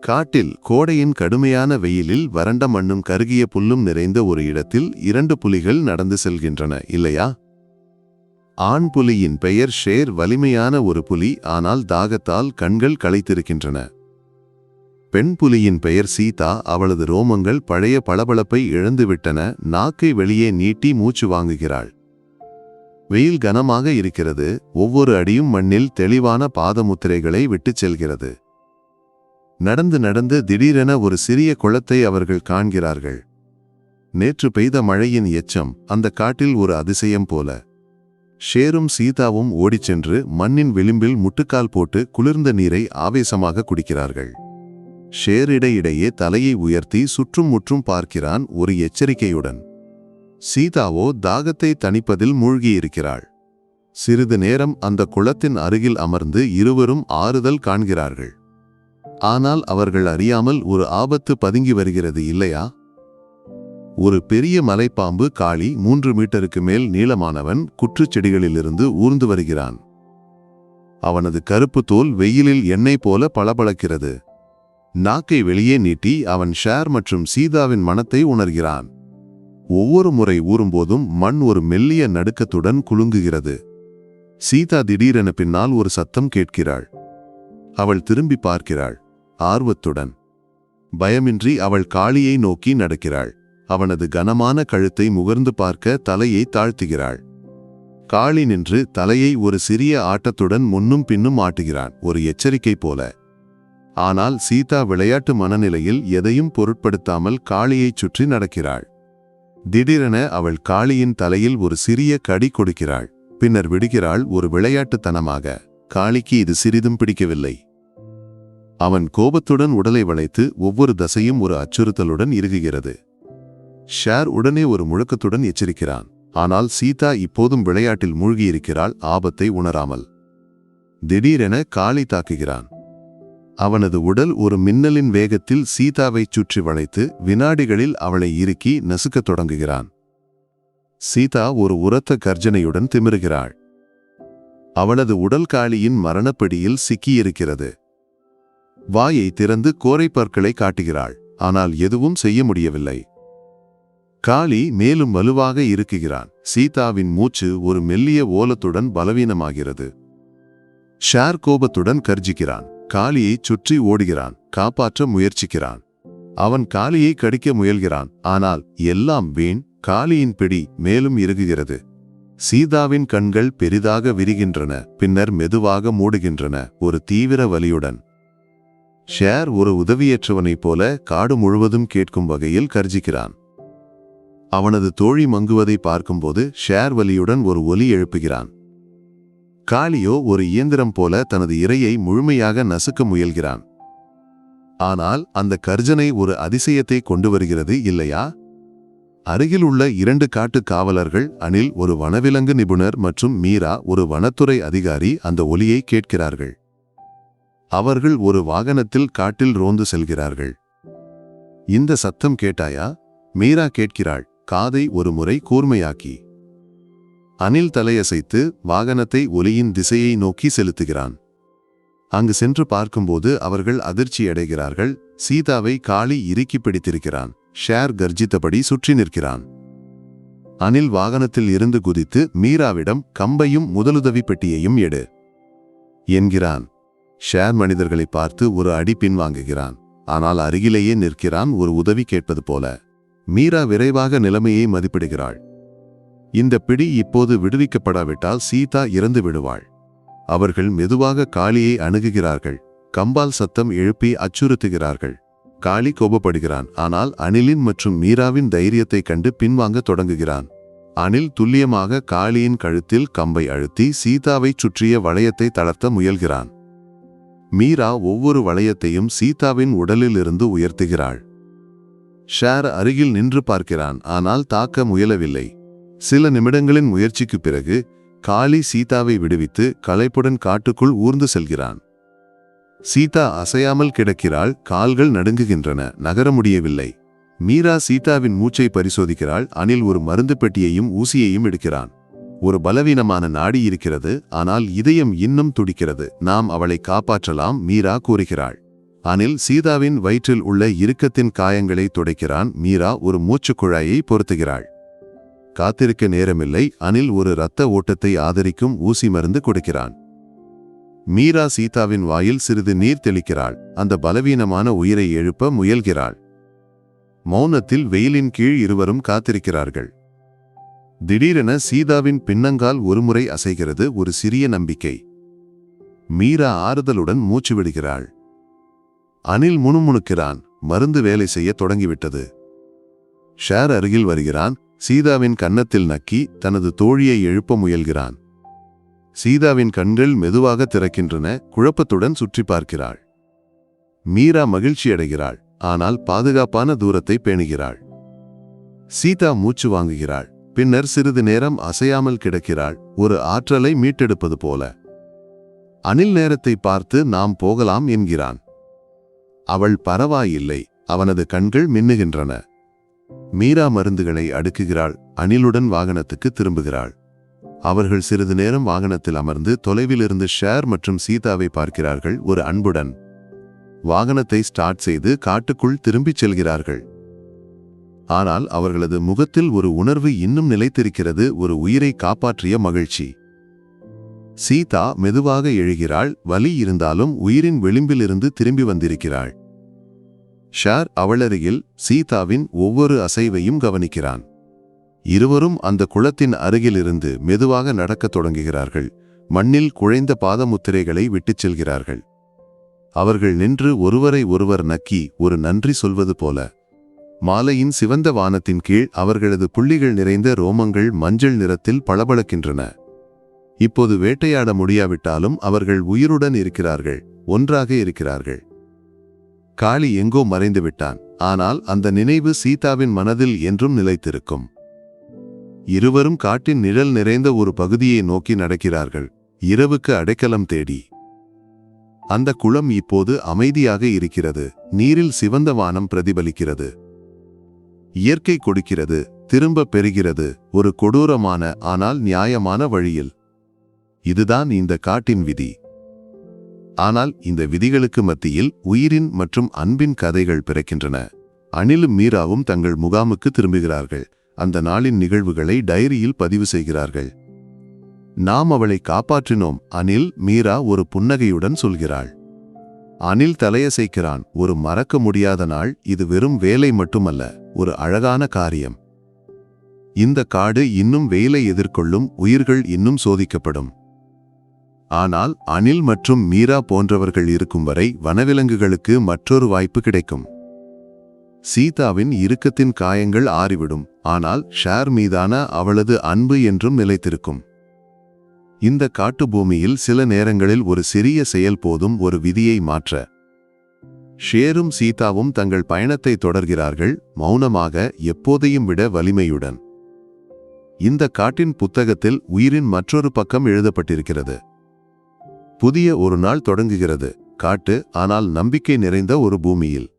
காட்டில் கோடையின் கடுமையான வெயிலில் வறண்ட மண்ணும் கருகிய புல்லும் நிறைந்த ஒரு இடத்தில் இரண்டு புலிகள் நடந்து செல்கின்றன இல்லையா? ஆண் புலியின் பெயர் ஷேர் வலிமையான ஒரு புலி ஆனால் தாகத்தால் கண்கள் களைத்திருக்கின்றன. பெண் புலியின் பெயர் சீதா அவளது ரோமங்கள் பழைய பளபளப்பை இழந்துவிட்டன நாக்கை வெளியே நீட்டி மூச்சு வாங்குகிறாள். வெயில் கனமாக இருக்கிறது ஒவ்வொரு அடியும் மண்ணில் தெளிவான பாதமுத்திரைகளை விட்டுச் செல்கிறது. நடந்து நடந்து திடீரென ஒரு சிறிய குளத்தை அவர்கள் காண்கிறார்கள். நேற்று பெய்த மழையின் எச்சம் அந்த காட்டில் ஒரு அதிசயம் போல. ஷேரும் சீதாவும் ஓடிச் சென்று மண்ணின் விளிம்பில் முட்டுக்கால் போட்டு குளிர்ந்த நீரை ஆவேசமாக குடிக்கிறார்கள். ஷேர் இடையிடையே தலையை உயர்த்தி சுற்றும் முற்றும் பார்க்கிறான் ஒரு எச்சரிக்கையுடன். சீதாவோ தாகத்தை தணிப்பதில் மூழ்கியிருக்கிறாள். சிறிது நேரம் அந்த குளத்தின் அருகில் அமர்ந்து இருவரும் ஆறுதல் காண்கிறார்கள். ஆனால் அவர்கள் அறியாமல் ஒரு ஆபத்து பதுங்கி வருகிறது இல்லையா? ஒரு பெரிய மலைப்பாம்பு காளி மூன்று மீட்டருக்கு மேல் நீளமானவன் குற்றுச்செடிகளிலிருந்து ஊர்ந்து வருகிறான். அவனது கருப்பு தோல் வெயிலில் எண்ணெய் போல பளபளக்கிறது. நாக்கை வெளியே நீட்டி அவன் ஷேர் மற்றும் சீதாவின் மனத்தை உணர்கிறான். ஒவ்வொரு முறை ஊறும்போதும் மண் ஒரு மெல்லிய நடுக்கத்துடன் குலுங்குகிறது. சீதா திடீரென பின்னால் ஒரு சத்தம் கேட்கிறாள். அவள் திரும்பி பார்க்கிறாள். ஆர்வத்துடன். பயமின்றி அவள் காளியை நோக்கி நடக்கிறாள். அவனது கனமான கழுத்தை முகர்ந்து பார்க்க தலையை தாழ்த்துகிறாள். காளி நின்று தலையை ஒரு சிறிய ஆட்டத்துடன் முன்னும் பின்னும் ஆட்டுகிறான். ஒரு எச்சரிக்கை போல. ஆனால் சீதா விளையாட்டு மனநிலையில் எதையும் பொருட்படுத்தாமல் காளியைச் சுற்றி நடக்கிறாள். திடீரென அவள் காளியின் தலையில் ஒரு சிறிய கடி கொடுக்கிறாள். பின்னர் விடுகிறாள் ஒரு விளையாட்டுத்தனமாக. காளிக்கு இது சிறிதும் பிடிக்கவில்லை. அவன் கோபத்துடன் உடலை வளைத்து ஒவ்வொரு தசையும் ஒரு அச்சுறுத்தலுடன் இறுகுகிறது. ஷேர் உடனே ஒரு முழக்கத்துடன் எச்சரிக்கிறான். ஆனால் சீதா இப்போதும் விளையாட்டில் மூழ்கியிருக்கிறாள் ஆபத்தை உணராமல். திடீரென காளி தாக்குகிறான். அவனது உடல் ஒரு மின்னலின் வேகத்தில் சீதாவைச் சுற்றி வளைத்து வினாடிகளில் அவளை இறுக்கி நசுக்கத் தொடங்குகிறான். சீதா ஒரு உரத்த கர்ஜனையுடன் திமிருகிறாள். அவளது உடல் காளியின் மரணப்படியில் சிக்கியிருக்கிறது. வாயை திறந்து கோரைப்பற்களை காட்டுகிறாள். ஆனால் எதுவும் செய்ய முடியவில்லை. காளி மேலும் வலுவாக இருக்குகிறான் சீதாவின் மூச்சு ஒரு மெல்லிய ஓலத்துடன் பலவீனமாகிறது. ஷார் கோபத்துடன் கர்ஜிக்கிறான். காளியை சுற்றி ஓடுகிறான். காப்பாற்ற முயற்சிக்கிறான். அவன் காளியை கடிக்க முயல்கிறான். ஆனால் எல்லாம் வீண். காளியின் பிடி மேலும் இறுகுகிறது. சீதாவின் கண்கள் பெரிதாக விரிகின்றன. பின்னர் மெதுவாக மூடுகின்றன. ஒரு தீவிர வலியுடன். ஷேர் ஒரு உதவியற்றவனைப் போல காடு முழுவதும் கேட்கும் வகையில் கர்ஜிக்கிறான். அவனது தோழி மங்குவதை பார்க்கும்போது ஷேர் வலியுடன் ஒரு ஒலி எழுப்புகிறான். காளியோ ஒரு இயந்திரம் போல தனது இரையை முழுமையாக நசுக்க முயல்கிறான். ஆனால் அந்த கர்ஜனை ஒரு அதிசயத்தை கொண்டு வருகிறது இல்லையா? அருகில் உள்ள இரண்டு காட்டு காவலர்கள் அனில் ஒரு வனவிலங்கு நிபுணர் மற்றும் மீரா ஒரு வனத்துறை அதிகாரி அந்த ஒலியை கேட்கிறார்கள். அவர்கள் ஒரு வாகனத்தில் காட்டில் ரோந்து செல்கிறார்கள். இந்த சத்தம் கேட்டாயா? மீரா கேட்கிறாள் காதை ஒரு முறை கூர்மையாக்கி. அனில் தலையசைத்து வாகனத்தை ஒலியின் திசையை நோக்கி செலுத்துகிறான். அங்கு சென்று பார்க்கும்போது அவர்கள் அதிர்ச்சியடைகிறார்கள் சீதாவை காளி இறுக்கி பிடித்திருக்கிறான் ஷேர் கர்ஜித்தபடி சுற்றி நிற்கிறான். அனில் வாகனத்தில் இருந்து குதித்து மீராவிடம் கம்பையும் முதலுதவி பெட்டியையும் எடு என்கிறான். ஷேர் மனிதர்களை பார்த்து ஒரு அடி பின்வாங்குகிறான். ஆனால் அருகிலேயே நிற்கிறான் ஒரு உதவி கேட்பது போல. மீரா விரைவாக நிலைமையை மதிப்பிடுகிறாள். இந்த பிடி இப்போது விடுவிக்கப்படாவிட்டால் சீதா இறந்து விடுவாள். அவர்கள் மெதுவாக காளியை அணுகுகிறார்கள். கம்பால் சத்தம் எழுப்பி அச்சுறுத்துகிறார்கள். காளி கோபப்படுகிறான். ஆனால் அனிலின் மற்றும் மீராவின் தைரியத்தைக் கண்டு பின்வாங்க தொடங்குகிறான். அனில் துல்லியமாக காளியின் கழுத்தில் கம்பை அழுத்தி சீதாவைச் சுற்றிய வளையத்தை தளர்த்த முயல்கிறான். மீரா ஒவ்வொரு வளையத்தையும் சீதாவின் உடலிலிருந்து உயர்த்துகிறாள். ஷேர் அருகில் நின்று பார்க்கிறான் ஆனால் தாக்க முயலவில்லை. சில நிமிடங்களின் முயற்சிக்குப் பிறகு காளி சீதாவை விடுவித்து களைப்புடன் காட்டுக்குள் ஊர்ந்து செல்கிறான். சீதா அசையாமல் கிடக்கிறாள் கால்கள் நடுங்குகின்றன நகர முடியவில்லை. மீரா சீதாவின் மூச்சை பரிசோதிக்கிறாள் அனில் ஒரு மருந்து பெட்டியையும் ஊசியையும் எடுக்கிறான். ஒரு பலவீனமான நாடி இருக்கிறது ஆனால் இதயம் இன்னும் துடிக்கிறது. நாம் அவளை காப்பாற்றலாம் மீரா கூறுகிறாள். அனில் சீதாவின் வயிற்றில் உள்ள இறுக்கத்தின் காயங்களை துடைக்கிறான் மீரா ஒரு மூச்சுக் குழாயை பொருத்துகிறாள். காத்திருக்க நேரமில்லை அனில் ஒரு இரத்த ஓட்டத்தை ஆதரிக்கும் ஊசி மருந்து கொடுக்கிறான். மீரா சீதாவின் வாயில் சிறிது நீர் தெளிக்கிறாள் அந்த பலவீனமான உயிரை எழுப்ப முயல்கிறாள். மௌனத்தில் வெயிலின் கீழ் இருவரும் காத்திருக்கிறார்கள். திடீரென சீதாவின் பின்னங்கால் ஒருமுறை அசைகிறது ஒரு சிறிய நம்பிக்கை. மீரா ஆறுதலுடன் மூச்சு விடுகிறாள். அனில் முணுமுணுக்கிறான் மருந்து வேலை செய்ய தொடங்கிவிட்டது. ஷேர் அருகில் வருகிறான் சீதாவின் கன்னத்தில் நக்கி தனது தோழியை எழுப்ப முயல்கிறான். சீதாவின் கண்கள் மெதுவாக திறக்கின்றன குழப்பத்துடன் சுற்றி பார்க்கிறாள். மீரா மகிழ்ச்சியடைகிறாள் ஆனால் பாதுகாப்பான தூரத்தை பேணுகிறாள். சீதா மூச்சு வாங்குகிறாள். பின்னர் சிறிது நேரம் அசையாமல் கிடக்கிறாள். ஒரு ஆற்றலை மீட்டெடுப்பது போல. அணில் நேரத்தை பார்த்து நாம் போகலாம் என்கிறான். அவள் பரவாயில்லை. அவனது கண்கள் மின்னுகின்றன. மீரா மருந்துகளை அடுக்குகிறாள். அணிலுடன் வாகனத்துக்கு திரும்புகிறாள். அவர்கள் சிறிது நேரம் வாகனத்தில் அமர்ந்து தொலைவிலிருந்து ஷேர் மற்றும் சீதாவை பார்க்கிறார்கள். ஒரு அன்புடன். வாகனத்தை ஸ்டார்ட் செய்து காட்டுக்குள் திரும்பிச் செல்கிறார்கள். ஆனால் அவர்களது முகத்தில் ஒரு உணர்வு இன்னும் நிலைத்திருக்கிறது ஒரு உயிரை காப்பாற்றிய மகிழ்ச்சி. சீதா மெதுவாக எழுகிறாள் வலி இருந்தாலும் உயிரின் விளிம்பிலிருந்து திரும்பி வந்திருக்கிறாள். ஷார் அவளருகில் சீதாவின் ஒவ்வொரு அசைவையும் கவனிக்கிறான். இருவரும் அந்த குளத்தின் அருகிலிருந்து மெதுவாக நடக்கத் தொடங்குகிறார்கள் மண்ணில் குழைந்த பாதமுத்திரைகளை விட்டுச் செல்கிறார்கள். அவர்கள் நின்று ஒருவரை ஒருவர் நக்கி ஒரு நன்றி சொல்வது போல மாலையின் சிவந்த வானத்தின் கீழ் அவர்களது புள்ளிகள் நிறைந்த ரோமங்கள் மஞ்சள் நிறத்தில் பளபளக்கின்றன. இப்போது வேட்டையாட முடியாவிட்டாலும் அவர்கள் உயிருடன் இருக்கிறார்கள் ஒன்றாக இருக்கிறார்கள். காளி எங்கோ மறைந்து விட்டான் ஆனால் அந்த நினைவு சீதாவின் மனதில் என்றும் நிலைத்திருக்கும். இருவரும் காட்டின் நிழல் நிறைந்த ஒரு பகுதியை நோக்கி நடக்கிறார்கள் இரவுக்கு அடைக்கலம் தேடி. அந்த குளம் இப்போது அமைதியாக இருக்கிறது நீரில் சிவந்த வானம் பிரதிபலிக்கிறது. இயற்கை கொடுக்கிறது திரும்ப பெறுகிறது ஒரு கொடூரமான ஆனால் நியாயமான வழியில். இதுதான் இந்த காட்டின் விதி. ஆனால் இந்த விதிகளுக்கு மத்தியில் உயிரின் மற்றும் அன்பின் கதைகள் பிறக்கின்றன. அனிலும் மீராவும் தங்கள் முகாமுக்கு திரும்புகிறார்கள். அந்த நாளின் நிகழ்வுகளை டைரியில் பதிவு செய்கிறார்கள். நாம் அவளை காப்பாற்றினோம் அனில் மீரா ஒரு புன்னகையுடன் சொல்கிறாள். அனில் தலையசைக்கிறான். ஒரு மறக்க முடியாத நாள். இது வெறும் வேலை மட்டுமல்ல. ஒரு அழகான காரியம். இந்த காடு இன்னும் வெயிலை எதிர்கொள்ளும். உயிர்கள் இன்னும் சோதிக்கப்படும். ஆனால் அனில் மற்றும் மீரா போன்றவர்கள் இருக்கும் வரை வனவிலங்குகளுக்கு மற்றொரு வாய்ப்பு கிடைக்கும். சீதாவின் இறுக்கத்தின் காயங்கள் ஆறிவிடும். ஆனால் ஷேர் மீதான அவளது அன்பு என்றும் நிலைத்திருக்கும். இந்த காட்டு பூமியில் சில நேரங்களில் ஒரு சிறிய செயல் போதும் ஒரு விதியை மாற்ற. ஷேரும் சீதாவும் தங்கள் பயணத்தை தொடர்கிறார்கள் மௌனமாக எப்போதையும் விட வலிமையுடன். இந்த காட்டின் புத்தகத்தில் உயிரின் மற்றொரு பக்கம் எழுதப்பட்டிருக்கிறது. புதிய ஒரு நாள் தொடங்குகிறது காட்டு ஆனால் நம்பிக்கை நிறைந்த ஒரு பூமியில்.